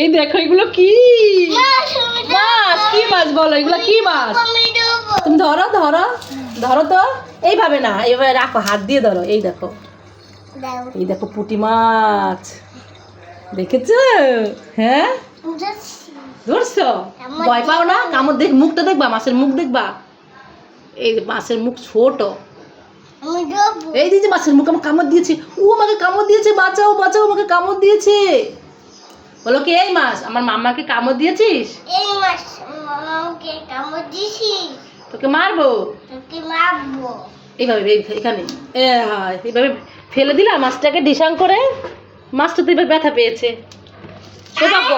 এই দেখো এগুলো কি? মাছ কি মাছ। বলো এগুলো কি মাছ? তুমি ধরো ধরো ধরো তো। এইভাবে না এইভাবে রাখো হাত দিয়ে ধরো এই দেখো। এই দেখো পুঁটি মাছ। দেখেছ? হ্যাঁ? ধরছো। ভয় পাও না? কামড় দেখ মুখটা দেখবা মাছের মুখ দেখবা? এই মাছের মুখ ছোট। এই যে যে মাছের মুখ আমার কামড় দিয়েছে। ও আমাকে কামড় দিয়েছে বাঁচাও বাঁচাও আমাকে কামড় দিয়েছে। বলো কি এই মাছ আমার মামাকে কামড় দিয়েছিস? এই মাস মামাকে কামড় দিছিস তোকে মারবো? তোকে মারবো। এইভাবে এই- এখানে। এ, হ্যাঁ, এইভাবে ফেলে দিলাম মাছটাকে ডিসাং করে। মাছটা তো এবার ব্যথা পেয়েছে। সৌভাগ্য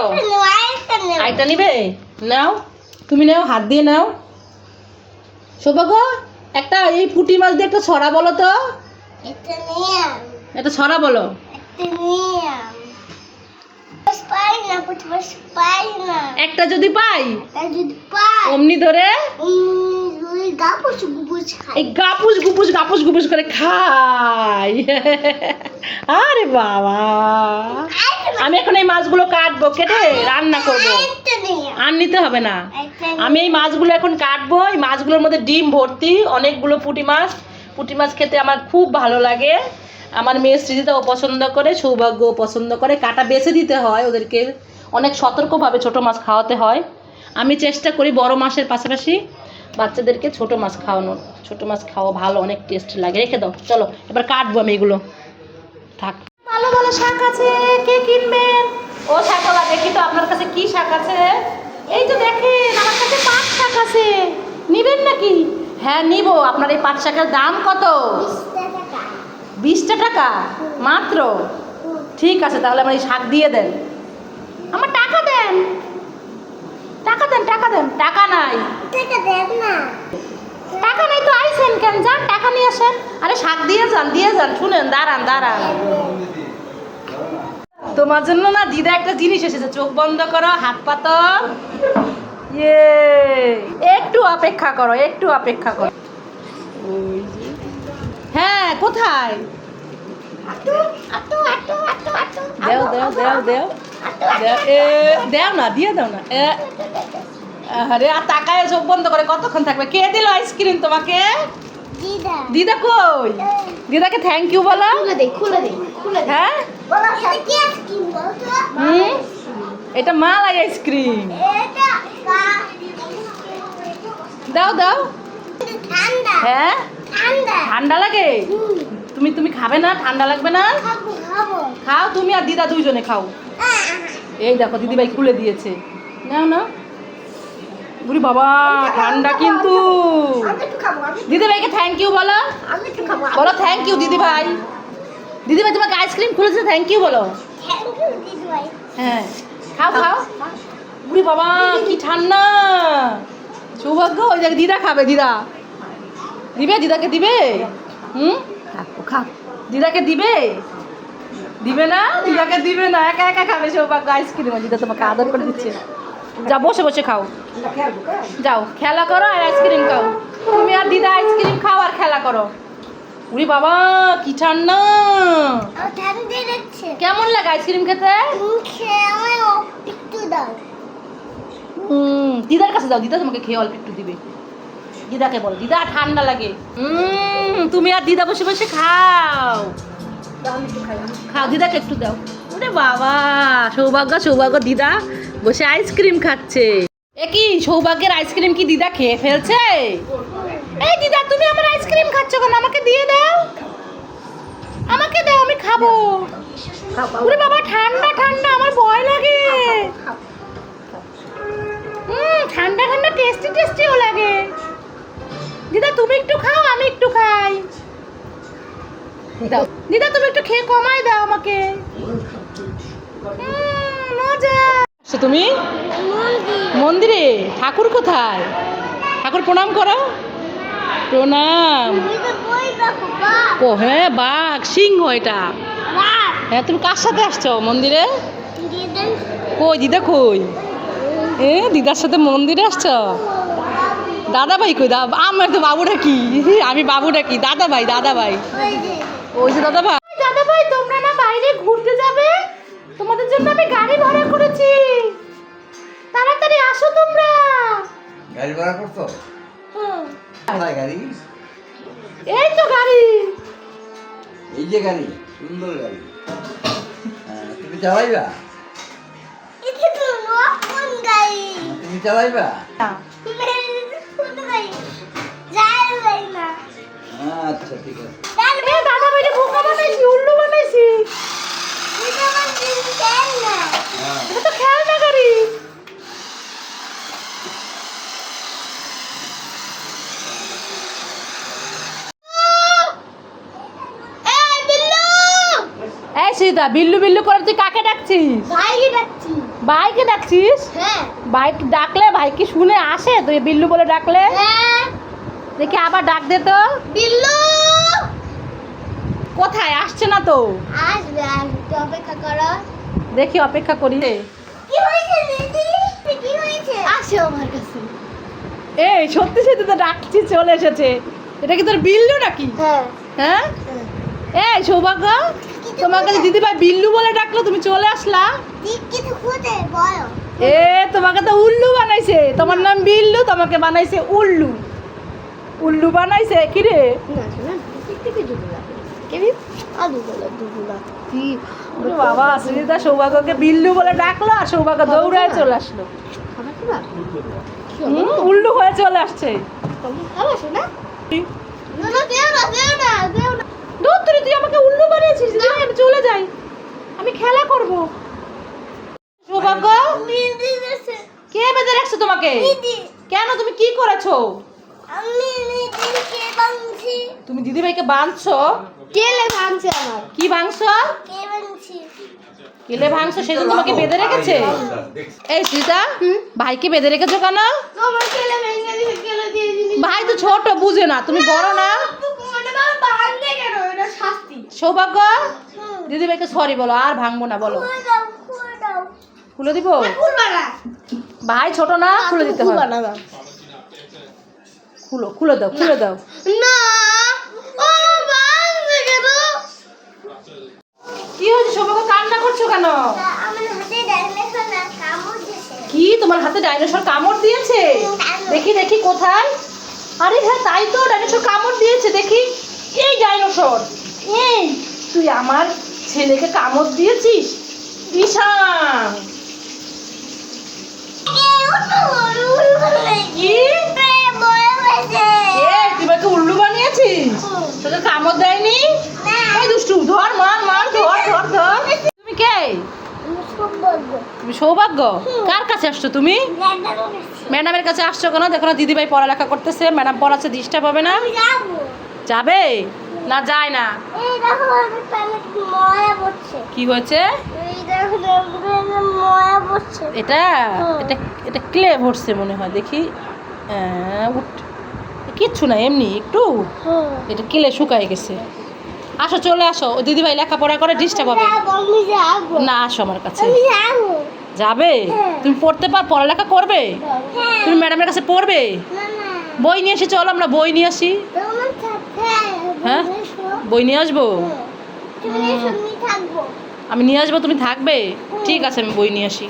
আইটা নিবে নাও তুমি নাও হাত দিয়ে নাও। সৌভাগ্য একটা এই পুঁটি মাছ দিয়ে একটা ছড়া বলো তো। এটা ছড়া বলো। একটা যদি পাই? অমনি ধরে? এই গাপুস গুপুস গাপুস গুপুস করে খাই। আরে বাবা। আমি এখন এই মাছগুলো কাটবো কেটে রান্না করব। আর নিতে হবে না। আমি এই মাছগুলো এখন কাটবো। এই মাছগুলোর মধ্যে ডিম ভর্তি অনেকগুলো পুঁটি মাছ। পুঁটি মাছ খেতে আমার খুব ভালো লাগে। আমার মেয়ে স্মৃতিটাও পছন্দ করে সৌভাগ্যও পছন্দ করে। কাটা বেছে দিতে হয় ওদেরকে। অনেক সতর্কভাবে ছোট মাছ খাওয়াতে হয়। আমি চেষ্টা করি বড় মাছের পাশাপাশি বাচ্চাদেরকে ছোট মাছ খাওয়ানোর। ছোট মাছ খাওয়া ভালো অনেক টেস্ট লাগে। রেখে দাও। চলো এবার কাটবো আমি এগুলো। থাক। ভালো ভালো শাক আছে। কে কিনবেন ও শাকওয়ালা দেখি তো আপনার কাছে কি শাক আছে। এই তো দেখেন আমার কাছে পাঁচ শাক আছে। নিবেন নাকি? হ্যাঁ নিব। আপনার এই পাঁচ শাকের দাম কত? টাকা। বিশটা টাকা? মাত্র? ঠিক আছে তাহলে আমার এই শাক দিয়ে দেন। আমার টাকা দেন। টাকা দেন টাকা দেন। টাকা নাই। টাকা দেব না। টাকা নাই তো আইসেন কেন? যান টাকা নিয়ে আসেন। আরে শাক দিয়ে যান দিয়ে যান। শুনেন দাঁড়ান দাঁড়ান। তোমার জন্য না দিদা একটা জিনিস এসেছে। চোখ বন্ধ করো হাত পাতো ইয়ে। একটু অপেক্ষা করো একটু অপেক্ষা করো। হ্যাঁ কোথায়? দেও দেও দেও দেও। দেও না দিয়ে দাও না। আরে আর তাকায় চোখ বন্ধ করে কতক্ষণ থাকবে? কে দিল আইসক্রিম তোমাকে? দিদা। কই? দিদাকে থ্যাংক ইউ বলো। হ্যাঁ? এটা মালাই আইসক্রিম। দাও দাও। হ্যাঁ? ঠান্ডা। লাগে? তুমি তুমি খাবে না? ঠান্ডা লাগবে না? খাও তুমি আর দিদা দুইজনে খাও। এই দেখো দিদিভাই খুলে দিয়েছে। নাও না বুড়ি বাবা ঠান্ডা কিন্তু। দিদিভাইকে থ্যাংক ইউ বলো? বলো থ্যাংক ইউ দিদিভাই। দিদিভাই তোমাকে আইসক্রিম খুলেছে থ্যাংক ইউ বলো। হ্যাঁ। খাও খাও। বুড়ি বাবা কি ঠান্ডা। সৌভাগ্য ওই দেখ দিদা খাবে দিদা। দিবে? দিদাকে দিবে? হুম? খাও, দিদাকে দিবে? দিবে না? দিদাকে দিবে না? একা একা খাবে সৌভাগ্য আইসক্রিম দিদা তোমাকে আদর করে দিচ্ছে। যা বসে বসে খাও। যাও খেলা করো আর আইসক্রিম খাও। তুমি আর দিদা আইসক্রিম খাও আর খেলা করো। উরি বাবা কি ঠান্ডা। কেমন লাগে আইসক্রিম খেতে? দাও। হুম দিদার কাছে যাও। দিদা তোমাকে খেয়ে অল্প একটু দিবে। দিদাকে বলো দিদা ঠান্ডা লাগে। হুম তুমি আর দিদা বসে বসে খাও। খাও দিদাকে একটু দাও। ওরে বাবা সৌভাগ্য সৌভাগ্য দিদা বসে আইসক্রিম খাচ্ছে। এ কি সৌভাগ্যের আইসক্রিম কি দিদা খেয়ে ফেলছে? এই দিদা তুমি আমার আইসক্রিম খাচ্ছ কেন? আমাকে দিয়ে দাও। আমাকে দাও আমি খাব। ওরে বাবা ঠান্ডা ঠান্ডা। খেয়ে কমাই দাও আমাকে। মজা। তুমি? মন্দিরে। ঠাকুর কোথায়? ঠাকুর প্রণাম করো। প্রণাম। ও হ্যাঁ বাঘ সিংহ এটা। হ্যাঁ তুমি কার সাথে আসছো মন্দিরে? কই দিদা কই? এ দিদার সাথে মন্দিরে আসছো? দাদা ভাই কই? দা আমার তো বাবুটা কি? আমি বাবুটা কি? দাদা ভাই দাদা ভাই ওই যে দাদা ভাই ভাই তোমরা না বাইরে ঘুরতে যাবে? তোমাদের জন্য আমি গাড়ি ভাড়া করেছি। তাড়াতাড়ি আসো তোমরা। গাড়ি ভাড়া করছ? হ্যাঁ গাড়ি? এই তো গাড়ি। এই যে গাড়ি সুন্দর গাড়ি। হ্যাঁ, তুমি চালাইবা? হ্যাঁ, তুমি চালাইবা? আচ্ছা ঠিক আছে। বানাইছি উল্লু বানাইছি। এটা হ্যাঁ তো খেলনা গাড়ি। এই বিল্লু সীতা বিল্লু বিল্লু করে তুই কাকে ডাকছিস? ভাইকে ডাকছি। ভাইকে ডাকছিস? হ্যাঁ। বাইক ডাকলে ভাই কি শুনে আসে তুই বিল্লু বলে ডাকলে? হ্যাঁ। দেখি আবার ডাক দে তো। বিল্লু! কোথায় আসছে না তো আসবে আসবে অপেক্ষা করো দেখি অপেক্ষা করি কি হয়েছে কি হয়েছে আসো আমার কাছে এই সত্যি সত্যি তো ডাকছি চলে এসেছে এটা কি তোর বিল্লু নাকি হ্যাঁ হ্যাঁ এই সৌভাগ্য তোমার কাছে দিদিভাই বিল্লু বলে ডাকলো তুমি চলে আসলা এ তোমাকে তো উল্লু বানাইছে তোমার নাম বিল্লু তোমাকে বানাইছে উল্লু উল্লু বানাইছে কি রে না না আলু বলো দুগুলা কি? বাবা সুজিতা সৌভাগ্যকে বিল্লু বলে ডাকলো আর সৌভাগ্য দৌড়ায় চলে আসলো। উল্লু হয়ে চলে আসছে। দূর তুই আমাকে উল্লু বানিয়েছিস আমি চলে যাই। আমি খেলা করব। সৌভাগ্য? কে বেঁধে রাখছে তোমাকে? কেন তুমি কি করেছ? আমি দিদিকে বাংছি তুমি দিদিভাইকে বাঁধছো? কেলে ভাঙছে আমার? কি ভাঙছো? কেলে ভাঙছো? সেজন্য তোমাকে বেঁধে রেখেছে? এই সীতা ভাইকে বেঁধে রেখেছো কেন? ভাই তো ছোট বুঝে না। তুমি বড় না? কেন? এটা শাস্তি। সৌভাগ্য? হুম। দিদিভাইকে সরি বলো আর ভাঙবো না বলো। খুলে দিব? ভাই ছোট না খুলে দিতে হবে। না খুলো খুলে দাও খুলে দাও। না ও ভাঙবে কেন কি হয়েছে সৌভাগ্য কান্না করছ কেন? কি তোমার হাতে ডাইনোসর কামড় দিয়েছে? দেখি দেখি কোথায়? আরে হ্যাঁ তাই তো ডাইনোসর কামড় দিয়েছে দেখি। এই ডাইনোসর এই তুই আমার ছেলেকে কামড় দিয়েছিস? তুই উল্লু বানিয়েছিস? তোকে কামড় দেয়নি? দুষ্টু ধর মার মার ধর ধর ধর তুমি কে তুমি সৌভাগ্য? কার কাছে আসছো তুমি? ম্যাডামের কাছে আসছো কেন? দেখো না দিদিভাই পড়ালেখা করতেছে ম্যাডাম পড়াচ্ছে ডিস্টার্ব হবে না? যাবে। না যায় না। কি হয়েছে? এটা? এটা এটা ক্লে ভরছে মনে হয় দেখি। কিচ্ছু না এমনি একটু। এটা ক্লে শুকায় গেছে। আসো চলে আসো। ওই দিদিভাই লেখাপড়া করে ডিস্টার্ব হবে। না আসো আমার কাছে। যাবে? হ্যাঁ। তুমি পড়তে পার পড়ালেখা করবে? তুমি ম্যাডামের কাছে পড়বে? বই নিয়ে এসে চলো আমরা বই নিয়ে আসি। হ্যাঁ? বই নিয়ে আসব? আমি নিয়ে আসব তুমি থাকবে? ঠিক আছে আমি বই নিয়ে আসি।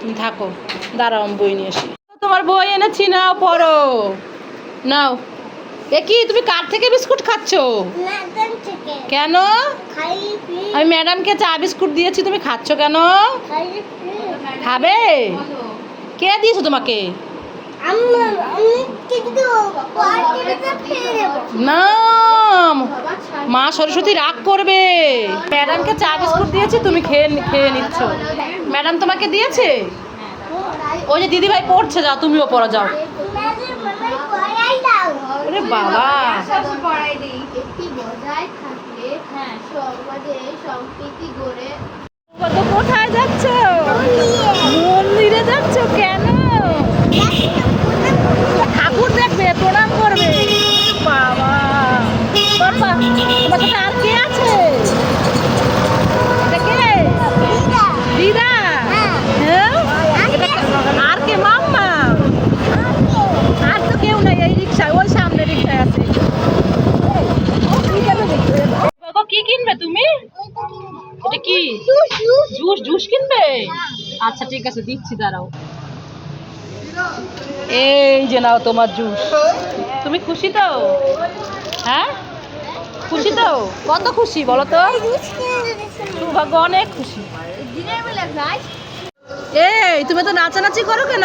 তুমি থাকো। দাঁড়াও আমি বই নিয়ে আসি। তোমার বই এনেছি নাও পড়ো। নাও। এ কি তুমি কার থেকে বিস্কুট খাচ্ছ? কেন? আমি ম্যাডামকে চা বিস্কুট দিয়েছি তুমি খাচ্ছ কেন? খাবে? কে দিয়েছ তোমাকে? না মা সরস্বতী রাগ করবে। ম্যাডামকে চা বিস্কুট দিয়েছি তুমি খেয়ে খেয়ে নিচ্ছ। ম্যাডাম তোমাকে দিয়েছে? ওই যে দিদিভাই পড়ছে যাও তুমিও পড়া যাও ম্যাডাম মানে পড়াই দাও ওরে বাবা। হ্যাঁ সম্প্রীতি গড়ে কোথায় যাচ্ছ মন্দিরে যাচ্ছ কেন ঠাকুর দেখবে প্রণাম করবে বাবা বাবা তোমার সাথে আর কে আছে এটা কে দিদা হ্যাঁ এটা- আর কে মাম্মা আর তো কেউ নাই এই রিক্সায় ওই সামনে রিক্সায় আছে বাবা, কি কিনবে তুমি এটা কি? জুস জুস কিনবে? আচ্ছা ঠিক আছে, দিচ্ছি, দাঁড়াও। এই যে নাও তোমার জুস। তুমি খুশি তো? হ্যাঁ? খুশি তো? কত খুশি বলো তো? সৌভাগ্য অনেক খুশি। এই, তুমি তো নাচানাচি করো কেন?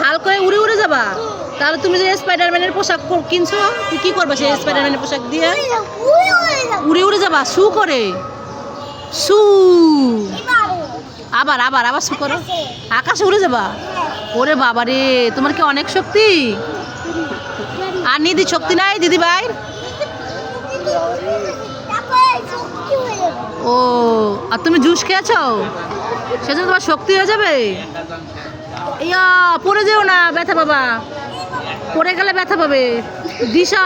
হাল করে উড়ে উড়ে যাবা। তাহলে তুমি যে স্পাইডারম্যানের পোশাক কিনছো তুই কি করবে সেই স্পাইডারম্যানের পোশাক দিয়ে? উড়ে উড়ে যাবা শু করে। শু। আবার আবার আবার শু করো। আকাশে। উড়ে যাবা? ওরে বাবা রে তোমার কি অনেক শক্তি? আর নিদি শক্তি নাই দিদি ভাই? ও আর তুমি জুস খেয়েছো? সেজন্য তোমার শক্তি হয়ে যাবে? ইয়া পড়ে যেও না ব্যথা পাবা পড়ে গেলে ব্যথা পাবে। দিশা।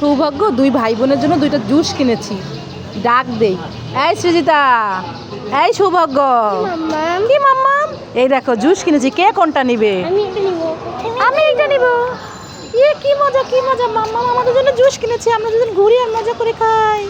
সৌভাগ্য দুই ভাই বোনের জন্য দুইটা জুস কিনেছি। ডাক দেই। এই সৃজিতা এই সৌভাগ্য। কি মাম্মা? এই দেখো জুস কিনেছি। কে কোনটা নিবে? আমি এইটা নিব। ইয়ে কি মজা কি মজা। মাম্মা আমাদের জন্য জুস কিনেছি। আমরা দুজন ঘুরি আর মজা করে খাই।